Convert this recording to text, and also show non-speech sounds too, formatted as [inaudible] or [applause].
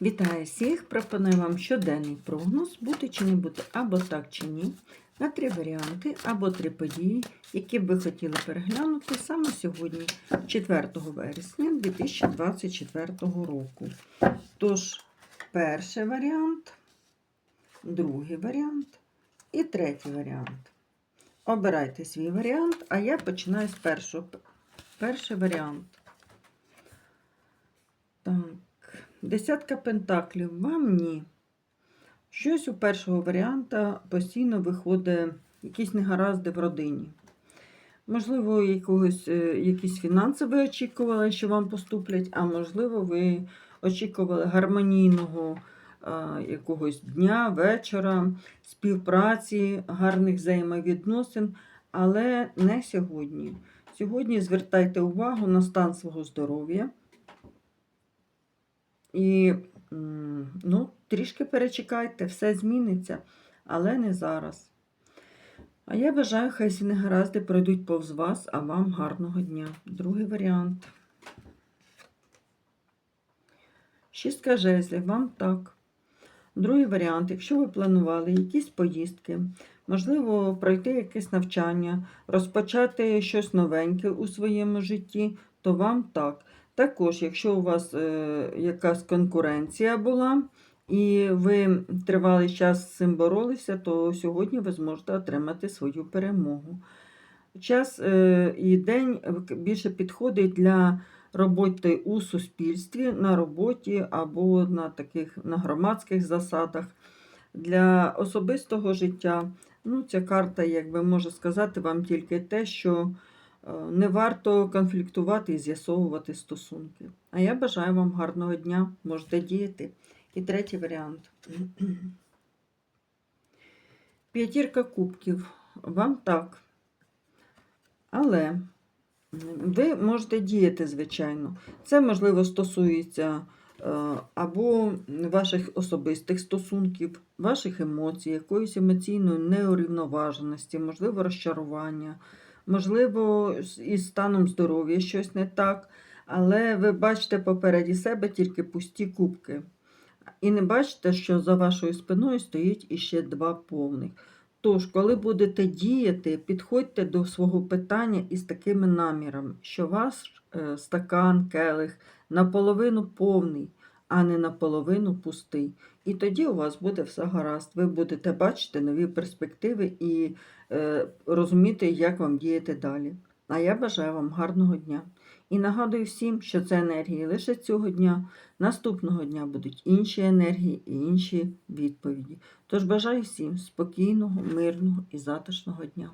Вітаю всіх! Пропоную вам щоденний прогноз, бути чи не бути, або так чи ні, на три варіанти, або три події, які б ви хотіли переглянути саме сьогодні, 4 вересня 2024 року. Тож, перший варіант, другий варіант і третій варіант. Обирайте свій варіант, а я починаю з першого. Перший варіант. Так. Десятка пентаклів вам ні. Щось у першого варіанта постійно виходить якісь негаразди в родині. Можливо, якогось, е, якісь фінанси ви очікували, що вам поступлять, а можливо, ви очікували гармонійного а, якогось дня, вечора, співпраці, гарних взаємовідносин, але не сьогодні. Сьогодні звертайте увагу на стан свого здоров'я. І ну, трішки перечекайте, все зміниться, але не зараз. А я бажаю, хай всі негаразди пройдуть повз вас, а вам гарного дня. Другий варіант. Шістка жезлів, вам так. Другий варіант, якщо ви планували якісь поїздки, можливо, пройти якесь навчання, розпочати щось новеньке у своєму житті, то вам так. Також, якщо у вас е, якась конкуренція була, і ви тривалий час з цим боролися, то сьогодні ви зможете отримати свою перемогу. Час е, і день більше підходить для роботи у суспільстві, на роботі або на таких на громадських засадах. Для особистого життя ну, ця карта, як би може сказати, вам тільки те, що не варто конфліктувати і з'ясовувати стосунки. А я бажаю вам гарного дня, можете діяти. І третій варіант. [clears throat] П'ятірка кубків. Вам так. Але ви можете діяти, звичайно. Це, можливо, стосується е, або ваших особистих стосунків, ваших емоцій, якоїсь емоційної неурівноваженості, можливо, розчарування, можливо, із станом здоров'я щось не так. Але ви бачите попереді себе тільки пусті кубки. І не бачите, що за вашою спиною стоїть іще два повних. Тож, коли будете діяти, підходьте до свого питання із такими намірами, що ваш е, стакан, келих наполовину повний, а не наполовину пустий. І тоді у вас буде все гаразд. Ви будете бачити нові перспективи і е, розуміти, як вам діяти далі. А я бажаю вам гарного дня. І нагадую всім, що це енергії лише цього дня. Наступного дня будуть інші енергії і інші відповіді. Тож бажаю всім спокійного, мирного і затишного дня.